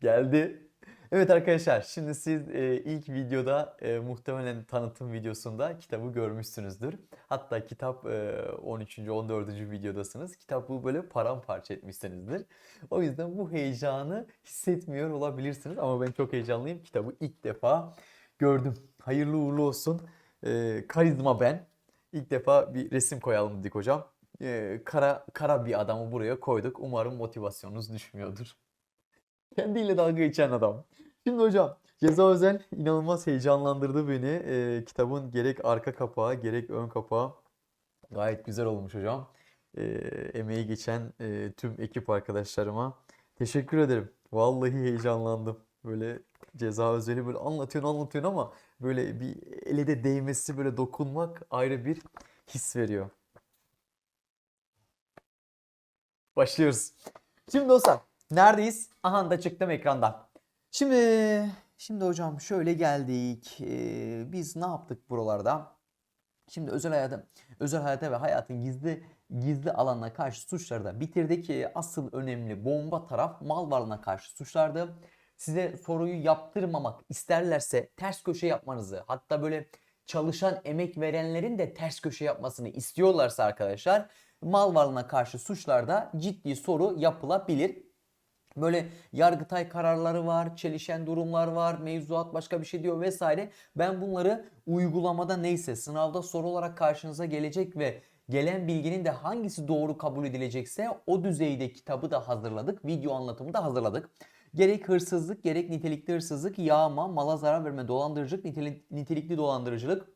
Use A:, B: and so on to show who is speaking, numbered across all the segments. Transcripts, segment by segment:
A: Geldi. Evet arkadaşlar şimdi siz e, ilk videoda e, muhtemelen tanıtım videosunda kitabı görmüşsünüzdür. Hatta kitap e, 13. 14. videodasınız. Kitabı böyle paramparça etmişsinizdir. O yüzden bu heyecanı hissetmiyor olabilirsiniz ama ben çok heyecanlıyım. Kitabı ilk defa gördüm. Hayırlı uğurlu olsun. E, karizma ben. İlk defa bir resim koyalım dedik hocam. E, kara kara bir adamı buraya koyduk. Umarım motivasyonunuz düşmüyordur. Kendiyle dalga geçen adam. Şimdi hocam Ceza Özel inanılmaz heyecanlandırdı beni. Ee, kitabın gerek arka kapağı gerek ön kapağı gayet güzel olmuş hocam. Ee, emeği geçen e, tüm ekip arkadaşlarıma teşekkür ederim. Vallahi heyecanlandım. Böyle Ceza Özel'i böyle anlatıyorsun anlatıyorsun ama böyle bir ele de değmesi böyle dokunmak ayrı bir his veriyor. Başlıyoruz. Şimdi dostlar neredeyiz? Aha da çıktım ekrandan. Şimdi şimdi hocam şöyle geldik. Ee, biz ne yaptık buralarda? Şimdi özel hayatı, özel hayata ve hayatın gizli gizli alanına karşı suçları da bitirdik. Ee, Asıl önemli bomba taraf mal varlığına karşı suçlardı. Size soruyu yaptırmamak isterlerse ters köşe yapmanızı, hatta böyle çalışan emek verenlerin de ters köşe yapmasını istiyorlarsa arkadaşlar mal varlığına karşı suçlarda ciddi soru yapılabilir. Böyle yargıtay kararları var, çelişen durumlar var, mevzuat başka bir şey diyor vesaire. Ben bunları uygulamada neyse sınavda soru olarak karşınıza gelecek ve gelen bilginin de hangisi doğru kabul edilecekse o düzeyde kitabı da hazırladık. Video anlatımı da hazırladık. Gerek hırsızlık gerek nitelikli hırsızlık, yağma, mala zarar verme, dolandırıcılık, niteli- nitelikli dolandırıcılık,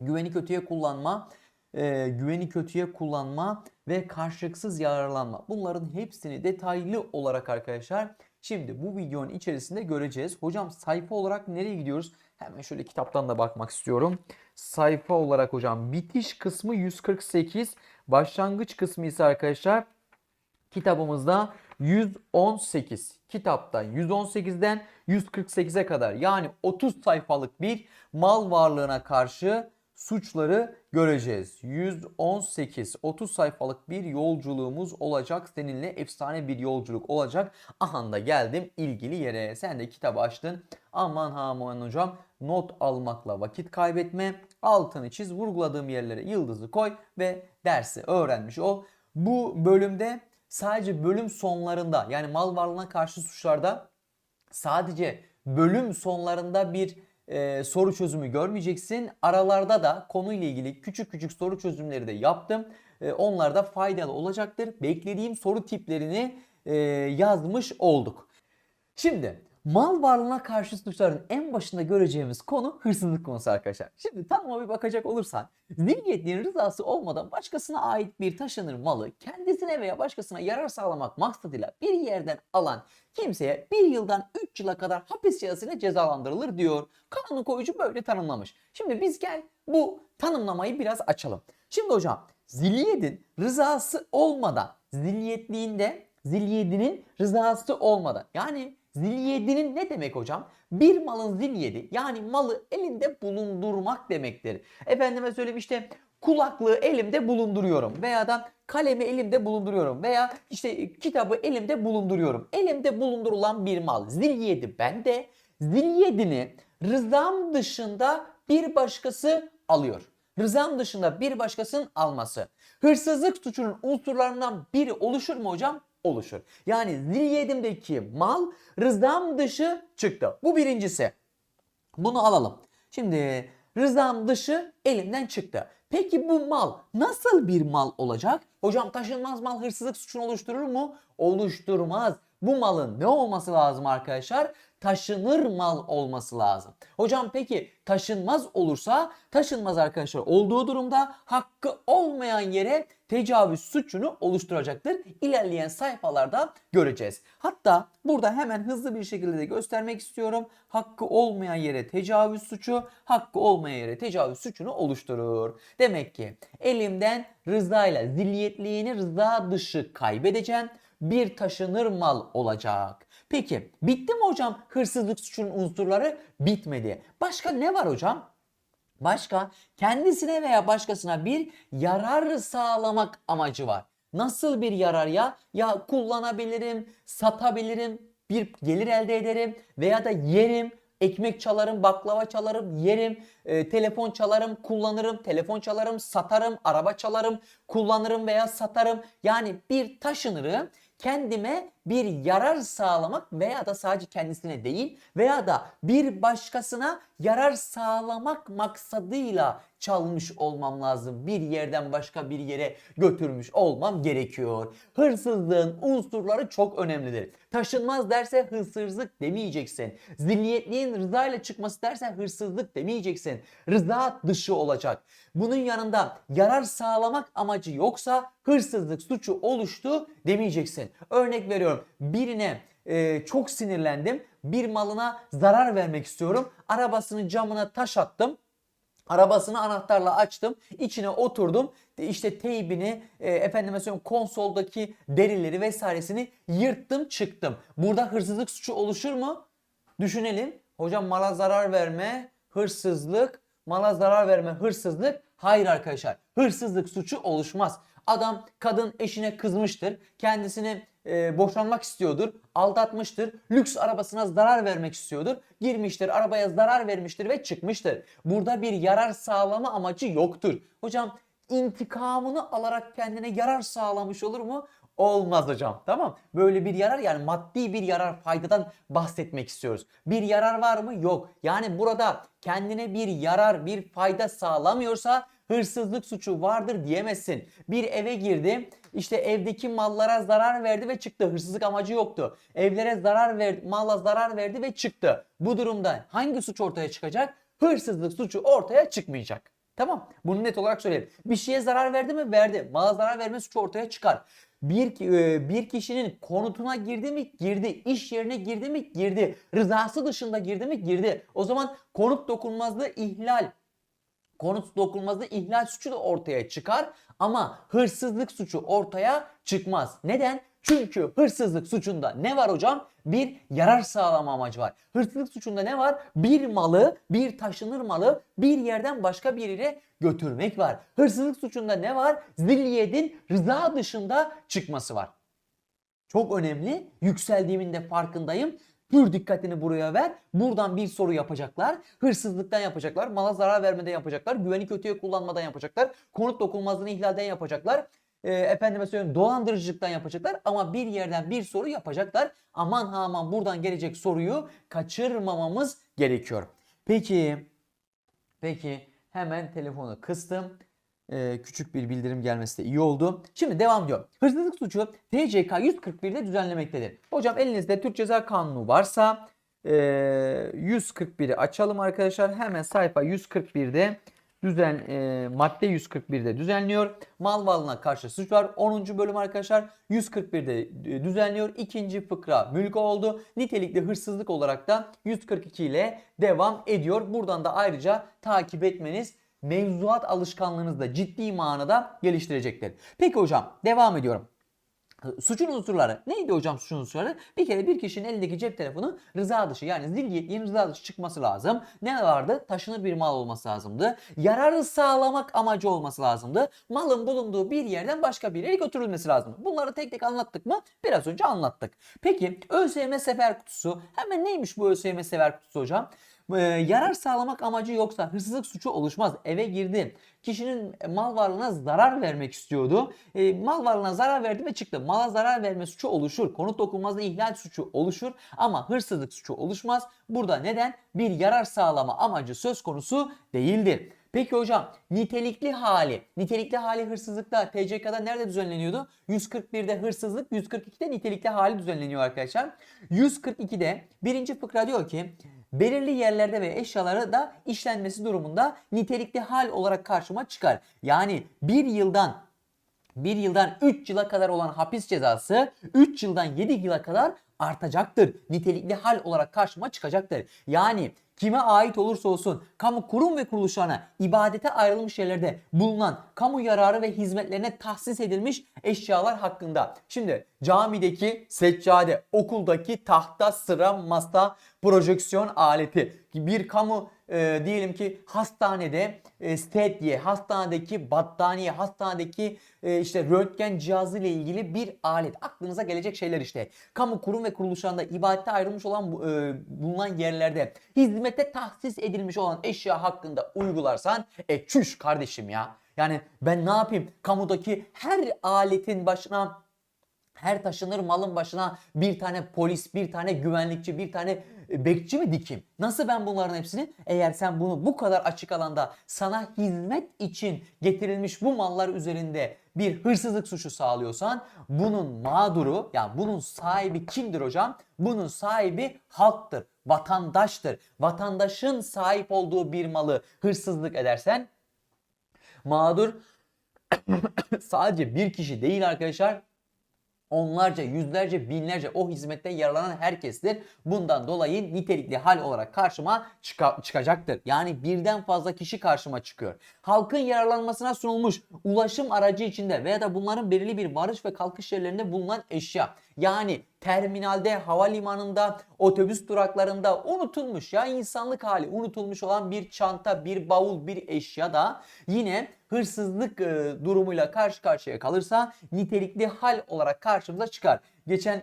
A: güveni kötüye kullanma, e, güveni kötüye kullanma ve karşılıksız yararlanma. Bunların hepsini detaylı olarak arkadaşlar şimdi bu videonun içerisinde göreceğiz. Hocam sayfa olarak nereye gidiyoruz? Hemen şöyle kitaptan da bakmak istiyorum. Sayfa olarak hocam bitiş kısmı 148, başlangıç kısmı ise arkadaşlar kitabımızda 118. Kitapta 118'den 148'e kadar yani 30 sayfalık bir mal varlığına karşı suçları göreceğiz. 118 30 sayfalık bir yolculuğumuz olacak. Seninle efsane bir yolculuk olacak. Aha da geldim ilgili yere. Sen de kitabı açtın. Aman ha aman hocam not almakla vakit kaybetme. Altını çiz vurguladığım yerlere yıldızı koy ve dersi öğrenmiş ol. Bu bölümde sadece bölüm sonlarında yani mal varlığına karşı suçlarda sadece bölüm sonlarında bir e, soru çözümü görmeyeceksin. Aralarda da konuyla ilgili küçük küçük soru çözümleri de yaptım. E, onlar da faydalı olacaktır. Beklediğim soru tiplerini e, yazmış olduk. Şimdi mal varlığına karşı suçların en başında göreceğimiz konu hırsızlık konusu arkadaşlar. Şimdi tanıma bir bakacak olursan zihniyetliğin rızası olmadan başkasına ait bir taşınır malı kendisine veya başkasına yarar sağlamak maksadıyla bir yerden alan kimseye bir yıldan 3 yıla kadar hapis cezasıyla cezalandırılır diyor. Kanun koyucu böyle tanımlamış. Şimdi biz gel bu tanımlamayı biraz açalım. Şimdi hocam zilliyetin rızası olmadan zilyetliğinde zilyedinin rızası olmadan yani zilyedinin ne demek hocam? Bir malın zilyedi yani malı elinde bulundurmak demektir. Efendime söyleyeyim işte kulaklığı elimde bulunduruyorum veya da kalemi elimde bulunduruyorum veya işte kitabı elimde bulunduruyorum. Elimde bulundurulan bir mal zilyedi bende zilyedini rızam dışında bir başkası alıyor. Rızam dışında bir başkasının alması. Hırsızlık suçunun unsurlarından biri oluşur mu hocam? Oluşur. Yani zilyedimdeki mal rızam dışı çıktı. Bu birincisi. Bunu alalım. Şimdi rızam dışı elimden çıktı. Peki bu mal nasıl bir mal olacak? Hocam taşınmaz mal hırsızlık suçunu oluşturur mu? Oluşturmaz. Bu malın ne olması lazım arkadaşlar? Taşınır mal olması lazım. Hocam peki taşınmaz olursa taşınmaz arkadaşlar olduğu durumda hakkı olmayan yere tecavüz suçunu oluşturacaktır. İlerleyen sayfalarda göreceğiz. Hatta burada hemen hızlı bir şekilde de göstermek istiyorum. Hakkı olmayan yere tecavüz suçu, hakkı olmayan yere tecavüz suçunu oluşturur. Demek ki elimden rızayla zilyetliğini rıza dışı kaybedeceğim. Bir taşınır mal olacak. Peki bitti mi hocam hırsızlık suçunun unsurları? Bitmedi. Başka ne var hocam? Başka kendisine veya başkasına bir yarar sağlamak amacı var. Nasıl bir yarar ya? Ya kullanabilirim, satabilirim, bir gelir elde ederim veya da yerim, ekmek çalarım, baklava çalarım, yerim, e, telefon çalarım, kullanırım, telefon çalarım, satarım, araba çalarım, kullanırım veya satarım. Yani bir taşınırım kendime bir yarar sağlamak veya da sadece kendisine değil veya da bir başkasına yarar sağlamak maksadıyla çalmış olmam lazım. Bir yerden başka bir yere götürmüş olmam gerekiyor. Hırsızlığın unsurları çok önemlidir. Taşınmaz derse hırsızlık demeyeceksin. Zilyetliğin rıza ile çıkması derse hırsızlık demeyeceksin. Rıza dışı olacak. Bunun yanında yarar sağlamak amacı yoksa hırsızlık suçu oluştu demeyeceksin. Örnek veriyorum birine e, çok sinirlendim. Bir malına zarar vermek istiyorum. Arabasının camına taş attım. Arabasını anahtarla açtım. içine oturdum. İşte teybini, e, efendime söyleyeyim konsoldaki derileri vesairesini yırttım çıktım. Burada hırsızlık suçu oluşur mu? Düşünelim. Hocam mala zarar verme, hırsızlık, mala zarar verme, hırsızlık. Hayır arkadaşlar. Hırsızlık suçu oluşmaz. Adam kadın eşine kızmıştır. Kendisini e, boşanmak istiyordur. Aldatmıştır. Lüks arabasına zarar vermek istiyordur. Girmiştir arabaya zarar vermiştir ve çıkmıştır. Burada bir yarar sağlama amacı yoktur. Hocam intikamını alarak kendine yarar sağlamış olur mu? Olmaz hocam. Tamam. Böyle bir yarar yani maddi bir yarar faydadan bahsetmek istiyoruz. Bir yarar var mı? Yok. Yani burada kendine bir yarar, bir fayda sağlamıyorsa hırsızlık suçu vardır diyemezsin. Bir eve girdi, işte evdeki mallara zarar verdi ve çıktı. Hırsızlık amacı yoktu. Evlere zarar verdi, malla zarar verdi ve çıktı. Bu durumda hangi suç ortaya çıkacak? Hırsızlık suçu ortaya çıkmayacak. Tamam. Bunu net olarak söyleyelim. Bir şeye zarar verdi mi? Verdi. Mala zarar verme suçu ortaya çıkar. Bir, e, bir kişinin konutuna girdi mi? Girdi. İş yerine girdi mi? Girdi. Rızası dışında girdi mi? Girdi. O zaman konut dokunmazlığı ihlal konut dokunmazlığı ihlal suçu da ortaya çıkar ama hırsızlık suçu ortaya çıkmaz. Neden? Çünkü hırsızlık suçunda ne var hocam? Bir yarar sağlama amacı var. Hırsızlık suçunda ne var? Bir malı, bir taşınır malı bir yerden başka bir yere götürmek var. Hırsızlık suçunda ne var? Zilliyetin rıza dışında çıkması var. Çok önemli. Yükseldiğimin de farkındayım. Pür dikkatini buraya ver. Buradan bir soru yapacaklar. Hırsızlıktan yapacaklar. Mala zarar vermeden yapacaklar. Güveni kötüye kullanmadan yapacaklar. Konut dokunmazlığını ihlalden yapacaklar. E, efendime söyleyeyim dolandırıcılıktan yapacaklar. Ama bir yerden bir soru yapacaklar. Aman ha aman buradan gelecek soruyu kaçırmamamız gerekiyor. Peki, peki hemen telefonu kıstım. Ee, küçük bir bildirim gelmesi de iyi oldu. Şimdi devam diyor. Hırsızlık suçu TCK 141'de düzenlemektedir. Hocam elinizde Türk Ceza Kanunu varsa e, 141'i açalım arkadaşlar. Hemen sayfa 141'de düzen e, madde 141'de düzenliyor. Mal varlığına karşı suç var. 10. bölüm arkadaşlar 141'de e, düzenliyor. İkinci fıkra mülk oldu. Nitelikli hırsızlık olarak da 142 ile devam ediyor. Buradan da ayrıca takip etmeniz mevzuat alışkanlığınızı da ciddi manada geliştirecektir. Peki hocam devam ediyorum. Suçun unsurları. Neydi hocam suçun unsurları? Bir kere bir kişinin elindeki cep telefonu rıza dışı yani zilyetliğin rıza dışı çıkması lazım. Ne vardı? Taşınır bir mal olması lazımdı. Yararı sağlamak amacı olması lazımdı. Malın bulunduğu bir yerden başka bir yere götürülmesi lazımdı. Bunları tek tek anlattık mı? Biraz önce anlattık. Peki ÖSYM sefer kutusu. Hemen neymiş bu ÖSYM sefer kutusu hocam? E, yarar sağlamak amacı yoksa hırsızlık suçu oluşmaz. Eve girdi. Kişinin mal varlığına zarar vermek istiyordu. E, mal varlığına zarar verdi ve çıktı. Mala zarar verme suçu oluşur. Konut dokunmazlığı ihlal suçu oluşur ama hırsızlık suçu oluşmaz. Burada neden? Bir yarar sağlama amacı söz konusu değildir. Peki hocam nitelikli hali, nitelikli hali hırsızlıkta TCK'da nerede düzenleniyordu? 141'de hırsızlık, 142'de nitelikli hali düzenleniyor arkadaşlar. 142'de birinci fıkra diyor ki belirli yerlerde ve eşyaları da işlenmesi durumunda nitelikli hal olarak karşıma çıkar. Yani bir yıldan bir yıldan 3 yıla kadar olan hapis cezası 3 yıldan 7 yıla kadar artacaktır. Nitelikli hal olarak karşıma çıkacaktır. Yani kime ait olursa olsun kamu kurum ve kuruluşlarına ibadete ayrılmış yerlerde bulunan kamu yararı ve hizmetlerine tahsis edilmiş eşyalar hakkında. Şimdi camideki seccade, okuldaki tahta, sıra, masa, projeksiyon aleti, bir kamu e, diyelim ki hastanede e, sedye, hastanedeki battaniye, hastanedeki e, işte röntgen cihazı ile ilgili bir alet. Aklınıza gelecek şeyler işte. Kamu kurum ve kuruluşlarında ibadete ayrılmış olan e, bulunan yerlerde hizmete tahsis edilmiş olan eşya hakkında uygularsan e çüş kardeşim ya. Yani ben ne yapayım? Kamudaki her aletin başına her taşınır malın başına bir tane polis, bir tane güvenlikçi, bir tane e, bekçi mi dikeyim? Nasıl ben bunların hepsini? Eğer sen bunu bu kadar açık alanda sana hizmet için getirilmiş bu mallar üzerinde bir hırsızlık suçu sağlıyorsan bunun mağduru yani bunun sahibi kimdir hocam? Bunun sahibi halktır, vatandaştır. Vatandaşın sahip olduğu bir malı hırsızlık edersen mağdur sadece bir kişi değil arkadaşlar onlarca, yüzlerce, binlerce o hizmetten yararlanan herkestir. Bundan dolayı nitelikli hal olarak karşıma çıka- çıkacaktır. Yani birden fazla kişi karşıma çıkıyor. Halkın yararlanmasına sunulmuş ulaşım aracı içinde veya da bunların belirli bir varış ve kalkış yerlerinde bulunan eşya. Yani terminalde, havalimanında, otobüs duraklarında unutulmuş ya insanlık hali unutulmuş olan bir çanta, bir bavul, bir eşya da yine hırsızlık e, durumuyla karşı karşıya kalırsa nitelikli hal olarak karşımıza çıkar. Geçen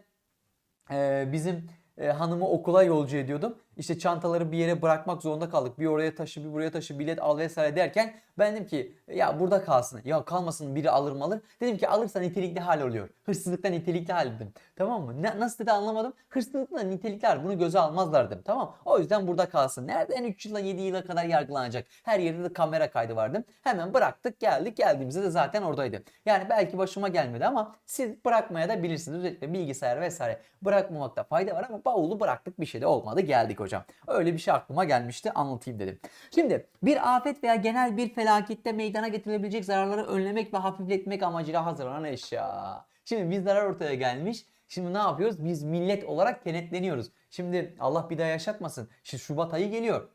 A: e, bizim e, hanımı okula yolcu ediyordum. İşte çantaları bir yere bırakmak zorunda kaldık. Bir oraya taşı bir buraya taşı bilet al vesaire derken ben dedim ki ya burada kalsın. Ya kalmasın biri alır mı alır. Dedim ki alırsa nitelikli hal oluyor. Hırsızlıktan nitelikli hal dedim. Tamam mı? Ne, nasıl dedi anlamadım. Hırsızlıktan nitelikli hal bunu göze almazlar dedim. Tamam O yüzden burada kalsın. Nereden 3 yıla 7 yıla kadar yargılanacak? Her yerde de kamera kaydı vardı. Hemen bıraktık geldik. Geldiğimizde de zaten oradaydı. Yani belki başıma gelmedi ama siz bırakmaya da bilirsiniz. Özellikle bilgisayar vesaire bırakmamakta fayda var ama bavulu bıraktık bir şey de olmadı. Geldik hocam. Öyle bir şey aklıma gelmişti anlatayım dedim. Şimdi bir afet veya genel bir felakette meydana getirilebilecek zararları önlemek ve hafifletmek amacıyla hazırlanan eşya. Şimdi bir zarar ortaya gelmiş. Şimdi ne yapıyoruz? Biz millet olarak kenetleniyoruz. Şimdi Allah bir daha yaşatmasın. Şimdi Şubat ayı geliyor.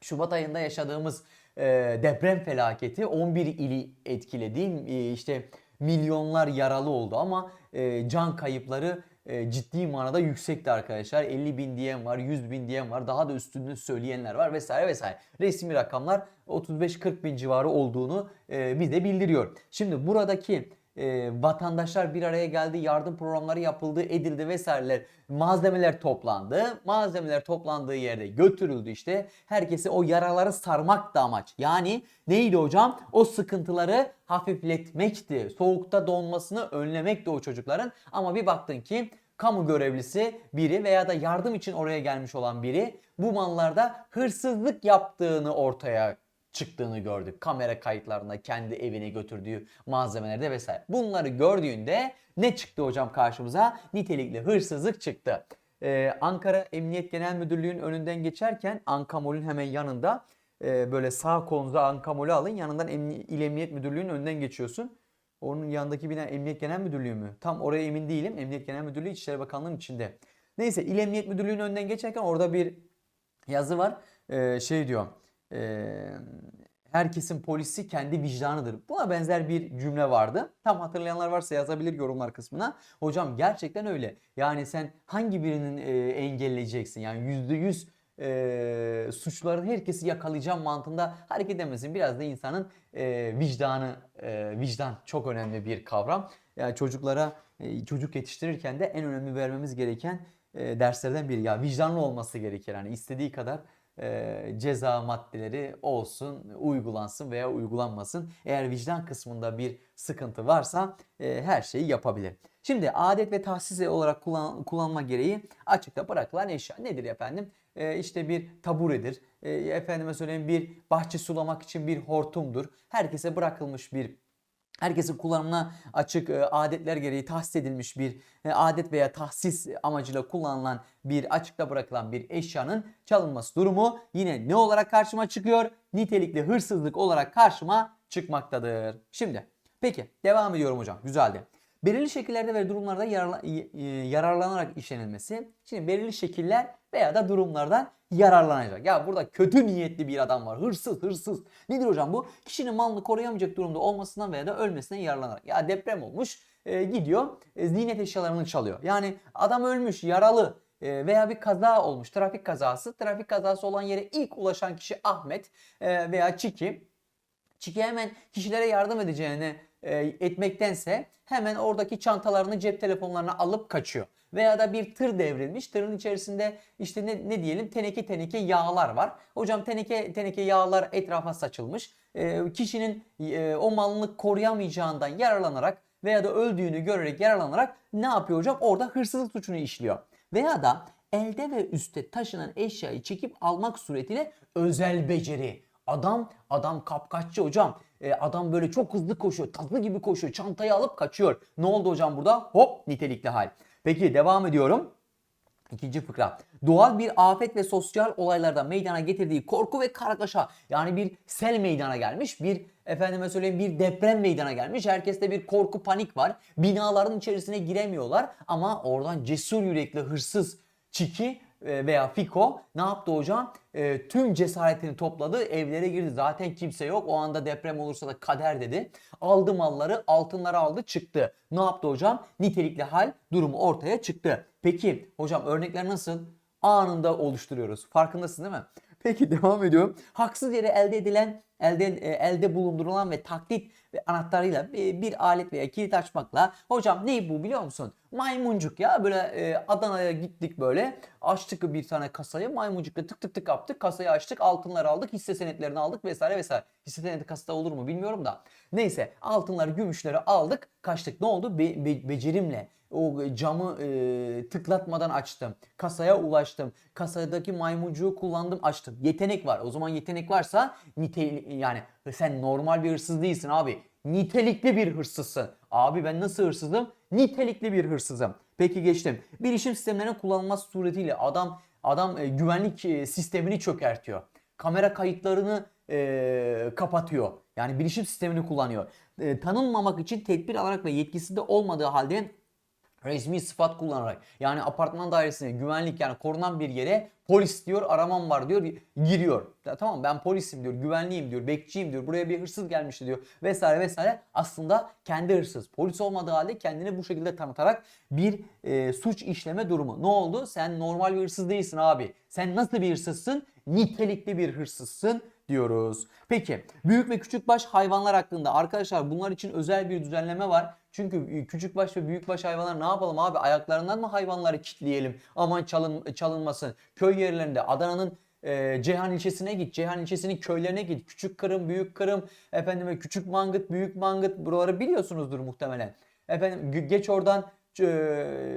A: Şubat ayında yaşadığımız e, deprem felaketi 11 ili etkiledi. E, işte milyonlar yaralı oldu ama e, can kayıpları e, ciddi manada yüksekti arkadaşlar. 50 bin diyen var, 100 bin diyen var, daha da üstünde söyleyenler var vesaire vesaire. Resmi rakamlar 35-40 bin civarı olduğunu e, bize bildiriyor. Şimdi buradaki e, vatandaşlar bir araya geldi, yardım programları yapıldı, edildi vesaireler. Malzemeler toplandı. Malzemeler toplandığı yerde götürüldü işte. Herkese o yaraları sarmak da amaç. Yani neydi hocam? O sıkıntıları hafifletmekti. Soğukta donmasını önlemekti o çocukların. Ama bir baktın ki kamu görevlisi biri veya da yardım için oraya gelmiş olan biri bu mallarda hırsızlık yaptığını ortaya çıktığını gördük. Kamera kayıtlarında kendi evine götürdüğü malzemelerde vesaire. Bunları gördüğünde ne çıktı hocam karşımıza? Nitelikli hırsızlık çıktı. Ee, Ankara Emniyet Genel Müdürlüğü'nün önünden geçerken Ankamol'ün hemen yanında e, böyle sağ kolunuza Ankamol'ü alın. Yanından Emni İl Emniyet Müdürlüğü'nün önünden geçiyorsun. Onun yanındaki bina Emniyet Genel Müdürlüğü mü? Tam oraya emin değilim. Emniyet Genel Müdürlüğü İçişleri Bakanlığı'nın içinde. Neyse İl Emniyet Müdürlüğü'nün önünden geçerken orada bir yazı var. Ee, şey diyor. Ee, herkesin polisi kendi vicdanıdır. Buna benzer bir cümle vardı. Tam hatırlayanlar varsa yazabilir yorumlar kısmına. Hocam gerçekten öyle. Yani sen hangi birinin e, engelleyeceksin? Yani yüzde yüz e, suçların herkesi yakalayacağım mantığında hareket edemezsin. Biraz da insanın e, vicdanı, e, vicdan çok önemli bir kavram. Yani çocuklara e, çocuk yetiştirirken de en önemli vermemiz gereken e, derslerden biri. Ya vicdanlı olması gerekir. Yani istediği kadar e, ceza maddeleri olsun, uygulansın veya uygulanmasın. Eğer vicdan kısmında bir sıkıntı varsa e, her şeyi yapabilir. Şimdi adet ve tahsis olarak kullan, kullanma gereği açıkta bırakılan eşya nedir efendim? E, işte bir taburedir. E, efendime söyleyeyim bir bahçe sulamak için bir hortumdur. Herkese bırakılmış bir herkesin kullanımına açık e, adetler gereği tahsis edilmiş bir e, adet veya tahsis amacıyla kullanılan bir açıkta bırakılan bir eşyanın çalınması durumu yine ne olarak karşıma çıkıyor? Nitelikli hırsızlık olarak karşıma çıkmaktadır. Şimdi peki devam ediyorum hocam güzeldi. Belirli şekillerde ve durumlarda y- yararlanarak işlenilmesi. Şimdi belirli şekiller veya da durumlardan yararlanacak. Ya burada kötü niyetli bir adam var. Hırsız, hırsız. Nedir hocam bu? Kişinin malını koruyamayacak durumda olmasından veya da ölmesinden yararlanarak. Ya deprem olmuş, e, gidiyor, e, ziynet eşyalarını çalıyor. Yani adam ölmüş, yaralı e, veya bir kaza olmuş, trafik kazası. Trafik kazası olan yere ilk ulaşan kişi Ahmet e, veya Çiki. Çiki hemen kişilere yardım edeceğini e, etmektense hemen oradaki çantalarını cep telefonlarına alıp kaçıyor. Veya da bir tır devrilmiş. Tırın içerisinde işte ne, ne diyelim teneke teneke yağlar var. Hocam teneke teneke yağlar etrafa saçılmış. E, kişinin e, o malını koruyamayacağından yararlanarak veya da öldüğünü görerek yararlanarak ne yapıyor hocam? Orada hırsızlık suçunu işliyor. Veya da elde ve üstte taşınan eşyayı çekip almak suretiyle özel beceri. Adam adam kapkaççı hocam. E, adam böyle çok hızlı koşuyor. Tatlı gibi koşuyor. Çantayı alıp kaçıyor. Ne oldu hocam burada? Hop nitelikli hal. Peki devam ediyorum. İkinci fıkra. Doğal bir afet ve sosyal olaylardan meydana getirdiği korku ve kargaşa. Yani bir sel meydana gelmiş. Bir efendime söyleyeyim bir deprem meydana gelmiş. Herkeste bir korku panik var. Binaların içerisine giremiyorlar. Ama oradan cesur yürekli hırsız Çiki veya Fiko ne yaptı hocam? E, tüm cesaretini topladı, evlere girdi. Zaten kimse yok. O anda deprem olursa da kader dedi. Aldı malları, altınları aldı, çıktı. Ne yaptı hocam? Nitelikli hal durumu ortaya çıktı. Peki hocam örnekler nasıl? Anında oluşturuyoruz. Farkındasın değil mi? Peki devam ediyorum. Haksız yere elde edilen, elde e, elde bulundurulan ve taklit ve anahtarıyla bir alet veya kilit açmakla hocam ne bu biliyor musun? Maymuncuk ya böyle e, Adana'ya gittik böyle açtık bir tane kasayı maymuncukla tık tık tık yaptık kasayı açtık altınları aldık hisse senetlerini aldık vesaire vesaire. Hisse senedi kasada olur mu bilmiyorum da. Neyse altınları gümüşleri aldık kaçtık ne oldu? Be- be- becerimle o camı e, tıklatmadan açtım. Kasaya ulaştım. Kasadaki maymuncuğu kullandım açtım. Yetenek var. O zaman yetenek varsa nite yani sen normal bir hırsız değilsin abi. Nitelikli bir hırsızsın. Abi ben nasıl hırsızım? Nitelikli bir hırsızım. Peki geçtim. Bilişim sistemlerinin kullanılması suretiyle adam adam e, güvenlik e, sistemini çökertiyor. Kamera kayıtlarını e, kapatıyor. Yani bilişim sistemini kullanıyor. E, tanınmamak için tedbir alarak ve yetkisi de olmadığı halde resmi sıfat kullanarak yani apartman dairesine güvenlik yani korunan bir yere polis diyor aramam var diyor giriyor. Ya tamam ben polisim diyor güvenliyim diyor bekçiyim diyor buraya bir hırsız gelmişti diyor vesaire vesaire aslında kendi hırsız. Polis olmadığı halde kendini bu şekilde tanıtarak bir e, suç işleme durumu. Ne oldu? Sen normal bir hırsız değilsin abi. Sen nasıl bir hırsızsın? Nitelikli bir hırsızsın diyoruz. Peki büyük ve küçük baş hayvanlar hakkında arkadaşlar bunlar için özel bir düzenleme var. Çünkü küçük baş ve büyük baş hayvanlar ne yapalım abi ayaklarından mı hayvanları kitleyelim aman çalın, çalınmasın. Köy yerlerinde Adana'nın e, Ceyhan ilçesine git. Ceyhan ilçesinin köylerine git. Küçük Kırım, Büyük Kırım, efendime Küçük Mangıt, Büyük Mangıt buraları biliyorsunuzdur muhtemelen. Efendim ge- geç oradan e,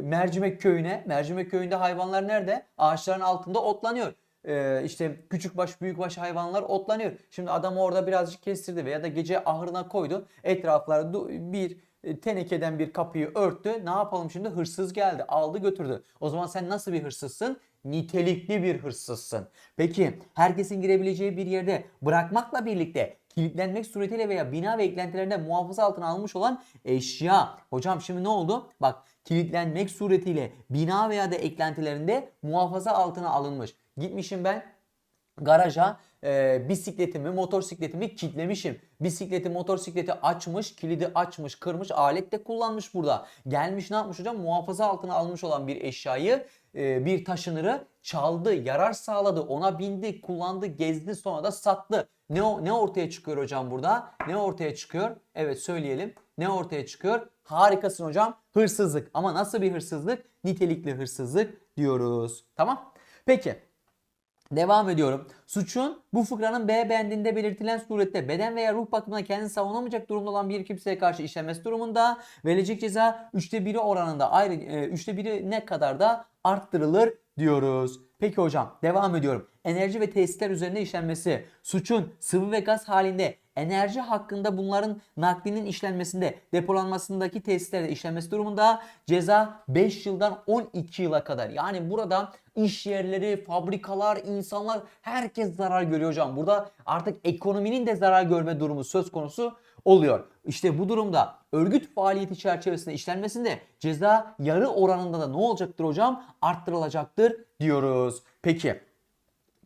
A: Mercimek köyüne. Mercimek köyünde hayvanlar nerede? Ağaçların altında otlanıyor e, işte küçük baş büyük baş hayvanlar otlanıyor. Şimdi adam orada birazcık kestirdi veya da gece ahırına koydu. Etrafları du- bir e, tenekeden bir kapıyı örttü. Ne yapalım şimdi? Hırsız geldi, aldı götürdü. O zaman sen nasıl bir hırsızsın? Nitelikli bir hırsızsın. Peki herkesin girebileceği bir yerde bırakmakla birlikte kilitlenmek suretiyle veya bina ve eklentilerinde muhafaza altına alınmış olan eşya. Hocam şimdi ne oldu? Bak kilitlenmek suretiyle bina veya da eklentilerinde muhafaza altına alınmış. Gitmişim ben garaja e, bisikletimi, motosikletimi kilitlemişim. Bisikleti, motosikleti açmış, kilidi açmış, kırmış, alet de kullanmış burada. Gelmiş ne yapmış hocam? Muhafaza altına almış olan bir eşyayı, e, bir taşınırı çaldı, yarar sağladı, ona bindi, kullandı, gezdi, sonra da sattı. Ne ne ortaya çıkıyor hocam burada? Ne ortaya çıkıyor? Evet söyleyelim. Ne ortaya çıkıyor? Harikasın hocam. Hırsızlık. Ama nasıl bir hırsızlık? Nitelikli hırsızlık diyoruz. Tamam? Peki. Devam ediyorum. Suçun bu fıkranın B bendinde belirtilen surette beden veya ruh bakımından kendini savunamayacak durumda olan bir kimseye karşı işlenmesi durumunda verilecek ceza 3'te 1'i oranında ayrı e, 3'te 1'i ne kadar da arttırılır diyoruz. Peki hocam devam ediyorum. Enerji ve tesisler üzerinde işlenmesi. Suçun sıvı ve gaz halinde enerji hakkında bunların naklinin işlenmesinde, depolanmasındaki tesislerde işlenmesi durumunda ceza 5 yıldan 12 yıla kadar. Yani burada iş yerleri, fabrikalar, insanlar herkes zarar görüyor hocam. Burada artık ekonominin de zarar görme durumu söz konusu oluyor. İşte bu durumda örgüt faaliyeti çerçevesinde işlenmesinde ceza yarı oranında da ne olacaktır hocam? Arttırılacaktır diyoruz. Peki.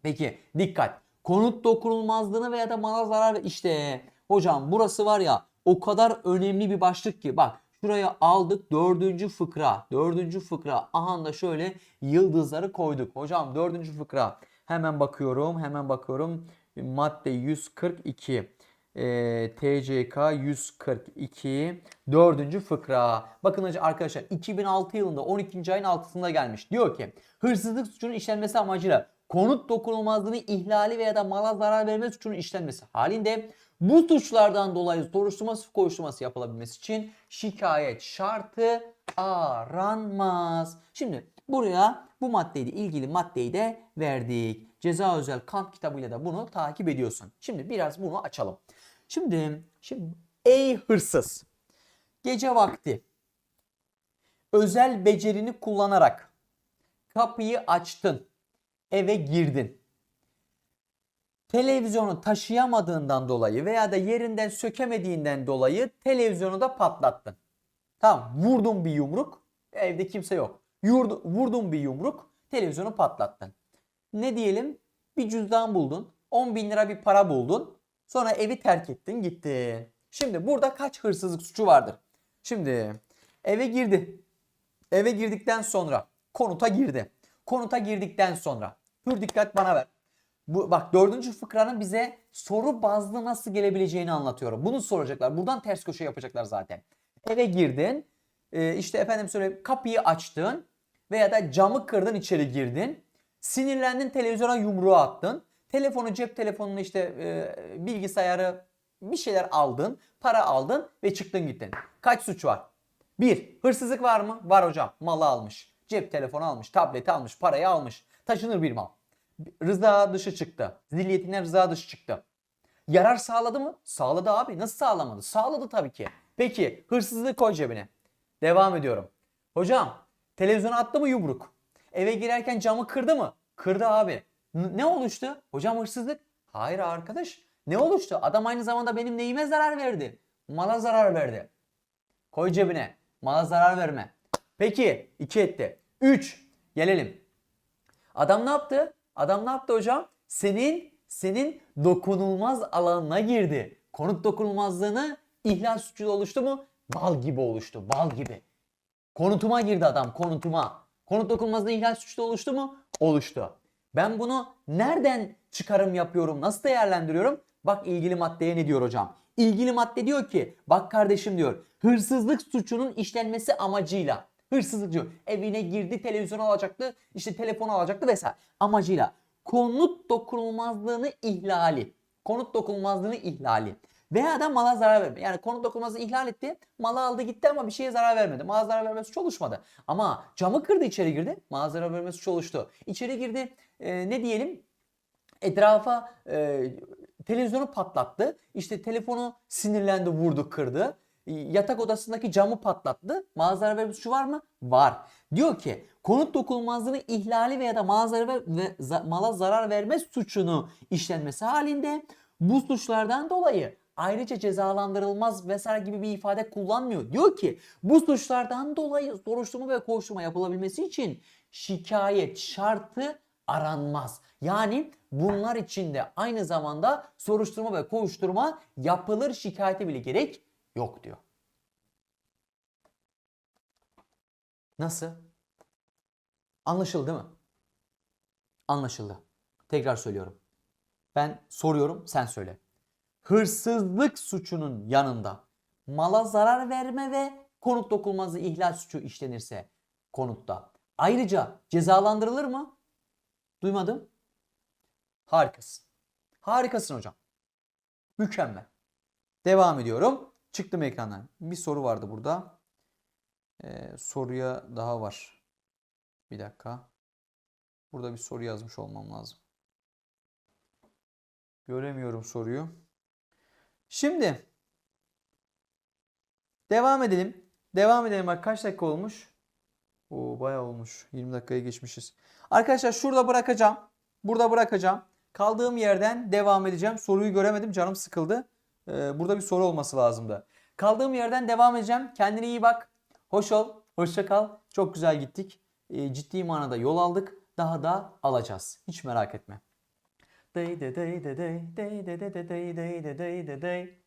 A: Peki dikkat. Konut dokunulmazlığını veya da mala zarar işte hocam burası var ya o kadar önemli bir başlık ki bak şuraya aldık dördüncü fıkra dördüncü fıkra aha da şöyle yıldızları koyduk hocam dördüncü fıkra hemen bakıyorum hemen bakıyorum madde 142 e, TCK 142 dördüncü fıkra. Bakın arkadaşlar 2006 yılında 12. ayın 6'sında gelmiş. Diyor ki hırsızlık suçunun işlenmesi amacıyla konut dokunulmazlığını ihlali veya da mala zarar verme suçunun işlenmesi halinde bu suçlardan dolayı soruşturma koşturması yapılabilmesi için şikayet şartı aranmaz. Şimdi buraya bu maddeyle ilgili maddeyi de verdik. Ceza özel kamp kitabıyla da bunu takip ediyorsun. Şimdi biraz bunu açalım. Şimdi, şimdi ey hırsız gece vakti özel becerini kullanarak kapıyı açtın, eve girdin. Televizyonu taşıyamadığından dolayı veya da yerinden sökemediğinden dolayı televizyonu da patlattın. Tamam vurdun bir yumruk evde kimse yok. Yurdu, vurdun bir yumruk televizyonu patlattın. Ne diyelim bir cüzdan buldun 10 bin lira bir para buldun sonra evi terk ettin gittin. Şimdi burada kaç hırsızlık suçu vardır? Şimdi eve girdi. Eve girdikten sonra konuta girdi. Konuta girdikten sonra pür dikkat bana ver. Bu, bak dördüncü fıkranın bize soru bazlı nasıl gelebileceğini anlatıyorum. Bunu soracaklar. Buradan ters köşe yapacaklar zaten. Eve girdin. e, işte efendim söyleyeyim kapıyı açtın. Veya da camı kırdın içeri girdin. Sinirlendin televizyona yumruğu attın. Telefonu cep telefonunu işte e, bilgisayarı bir şeyler aldın. Para aldın ve çıktın gittin. Kaç suç var? Bir, hırsızlık var mı? Var hocam. Malı almış. Cep telefonu almış. Tableti almış. Parayı almış. Taşınır bir mal. Rıza dışı çıktı. Zilliyetinden rıza dışı çıktı. Yarar sağladı mı? Sağladı abi. Nasıl sağlamadı? Sağladı tabii ki. Peki hırsızlığı koy cebine. Devam ediyorum. Hocam televizyona attı mı yumruk? Eve girerken camı kırdı mı? Kırdı abi. Ne oluştu? Hocam hırsızlık. Hayır arkadaş. Ne oluştu? Adam aynı zamanda benim neyime zarar verdi? Mala zarar verdi. Koy cebine. Mala zarar verme. Peki 2 etti. 3. Gelelim. Adam ne yaptı? Adam ne yaptı hocam? Senin senin dokunulmaz alanına girdi. Konut dokunulmazlığını ihlal suçu oluştu mu? Bal gibi oluştu. Bal gibi. Konutuma girdi adam. Konutuma. Konut dokunulmazlığı ihlal suçu oluştu mu? Oluştu. Ben bunu nereden çıkarım yapıyorum? Nasıl değerlendiriyorum? Bak ilgili maddeye ne diyor hocam? İlgili madde diyor ki bak kardeşim diyor hırsızlık suçunun işlenmesi amacıyla hırsızlık diyor evine girdi televizyon alacaktı işte telefon alacaktı vesaire amacıyla konut dokunulmazlığını ihlali konut dokunulmazlığını ihlali veya da mala zarar verme. Yani konut dokunulmazlığı ihlal etti. Malı aldı gitti ama bir şeye zarar vermedi. Mala zarar verme suç oluşmadı. Ama camı kırdı içeri girdi. Mala zarar verme suç oluştu. İçeri girdi e, ne diyelim etrafa e, televizyonu patlattı. İşte telefonu sinirlendi, vurdu, kırdı. E, Yatak odasındaki camı patlattı. Mağazara verme suçu var mı? Var. Diyor ki konut dokunulmazlığını ihlali veya da mağazara ve, ve mala zarar verme suçunu işlenmesi halinde bu suçlardan dolayı ayrıca cezalandırılmaz vesaire gibi bir ifade kullanmıyor. Diyor ki bu suçlardan dolayı soruşturma ve koşturma yapılabilmesi için şikayet şartı aranmaz. Yani bunlar için de aynı zamanda soruşturma ve kovuşturma yapılır şikayete bile gerek yok diyor. Nasıl? Anlaşıldı mı? Anlaşıldı. Tekrar söylüyorum. Ben soruyorum sen söyle. Hırsızlık suçunun yanında mala zarar verme ve konut dokunulmazlığı ihlal suçu işlenirse konutta ayrıca cezalandırılır mı? Duymadım. Harikasın. Harikasın hocam. Mükemmel. Devam ediyorum. Çıktım ekrandan. Bir soru vardı burada. Ee, soruya daha var. Bir dakika. Burada bir soru yazmış olmam lazım. Göremiyorum soruyu. Şimdi devam edelim. Devam edelim bak kaç dakika olmuş? Oo bayağı olmuş. 20 dakikaya geçmişiz. Arkadaşlar şurada bırakacağım. Burada bırakacağım. Kaldığım yerden devam edeceğim. Soruyu göremedim. Canım sıkıldı. Ee, burada bir soru olması lazımdı. Kaldığım yerden devam edeceğim. Kendine iyi bak. Hoş ol. Hoşça kal. Çok güzel gittik. Ee, ciddi manada yol aldık. Daha da alacağız. Hiç merak etme. day day day day day day day day day day day day day.